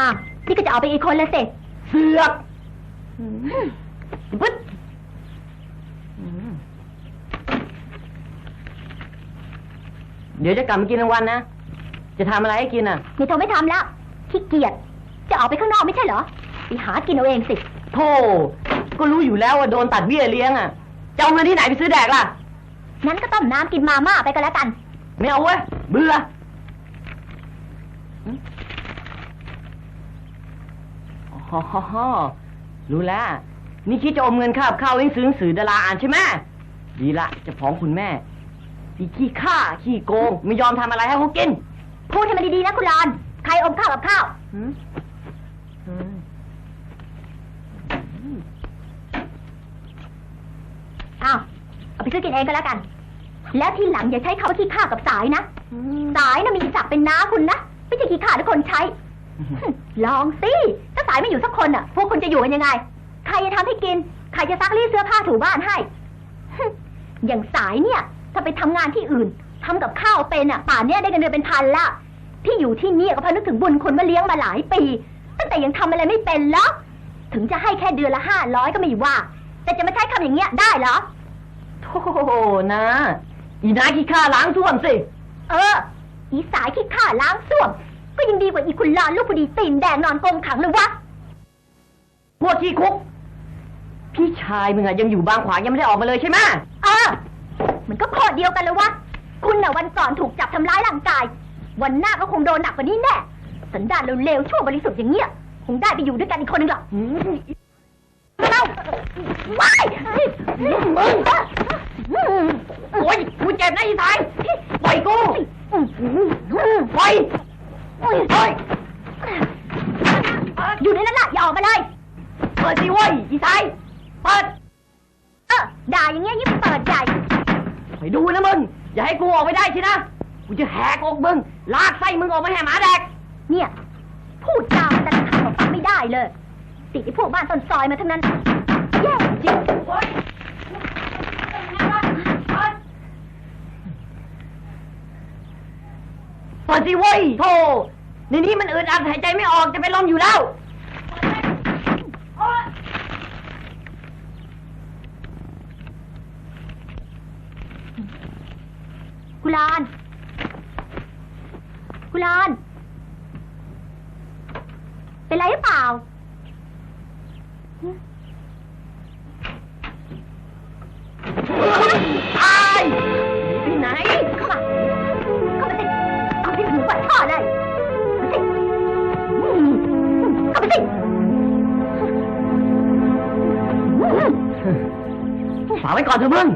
อ้าวนี่ก็จะเอาไปอีกคนละสิเสือกปึ๊ดเดี๋ยวจะกลับมากินรางวัลนะ จะทำอะไรให้กินอะ นี่โทรไม่ทำแล้วขี้เกียจจะออกไปข้างนอกไม่ใช่เหรอไปหากินเอาเองสิโธ่ก็รู้อยู่แล้วว่าโดนตัดเบี้ยเลี้ยงอะจะเอาเงินที่ไหนไปซื้อแดกล่ะนั้นก็ต้มน้ำกินมาม่าไปก็แล้วกัน ไม่เอาเว้ยเบื่อ ฮ่อฮ่อฮ่อรู้แล้ว นี่คิดจะอมเงินค่ากับข้าวเลี้ยงซื้อหนังสือดาราอ่านใช่ไหมดีละเจะของคุณแม่ที่ขี้ข้าขี้โกง ไม่ยอมทำอะไรให้เขากิน พูดให้มันดีๆนะคุณรอน ใครอมข้าวกับข้าวหืมอืมอ้าวเอาไปซื้อกินเองก็แล้วกัน แล้วทีหลังอย่าใช้คำว่าขี้ข้ากับสายนะ สายนะมีศักดิ์เป็นน้าคุณนะ ไม่ใช่ขี้ข้าหรือคนใช้ ลองสิถ้า สายไม่อยู่สักคนอะ พวกคุณจะอยู่กันยังไง ใครจะทำให้กิน ใครจะซักรีดเสื้อผ้าถูบ้านให้ อย่างสายเนี่ย ถ้าไปทำงานที่อื่นทำกับข้าวเป็นอะ ป่านเนี้ยได้เงินเดือนเป็นพันละที่อยู่ที่เนี่ยก็เพราะนึกถึงบุญคุณมาเลี้ยงมาหลายปี ตั้งแต่ยังทำอะไรไม่เป็นหรอกถึงจะให้แค่เดือนละห้าร้อยก็ไม่ว่า แต่จะมาใช้คำอย่างเงี้ยได้เหรอ โธ่นะ อีนาขี้ข้าล้างท่วมสิ เออ อีสายขี้ข้าล้างส้วม ก็ยังดีกว่าอีคุณลานลูกพอดีตีนแดงนอนกลมขังเลยวะพวกขี้คุก พี่ชายมึงอะยังอยู่บางขวางยังไม่ได้ออกมาเลยใช่ไหมเออมันก็ข้อเดียวกันเลยวะ คุณน่ะวันก่อนถูกจับทำร้ายร่างกาย วันหน้าก็คงโดนหนักกว่านี้แน่ สันดานเร็วๆชั่วบริสุทธิ์อย่างเงี้ย คงได้ไปอยู่ด้วยกันอีกคนหนึ่งหรอกหืมเอ้าว้ายมึงโอ้ยกูเจ็บนะอีสายปล่อยกูปล่อย ปล่อยอยู่ในนั้นล่ะ อย่าออกมาเลย เปิดสิเว้ยอีสายเปิด เออด่าอย่างเงี้ยยิ่งเปิดใหญ่ ไปดูนะมึง อย่าให้กูออกไม่ได้สินะ กูจะแหกอกมึง ลากไส้มึงออกมาแห่หมาแดก เนี่ย พูดจาแต่ละคำฟังไม่ได้เลย ติดไอ้พวกบ้านต้นซอยมาทั้งนั้น แย่จริงเปิดสิเว้ยโธ่ ในนี้มันอึดอัดหายใจไม่ออกจะเป็นลมอยู่แล้ว กุลาน กุลาน เป็นไรหรือเปล่า ตายไปไหน เข้ามา เข้ามาสิเอาที่หูปัดท่อเลย ฝากไว้ก่อนเถอะมึง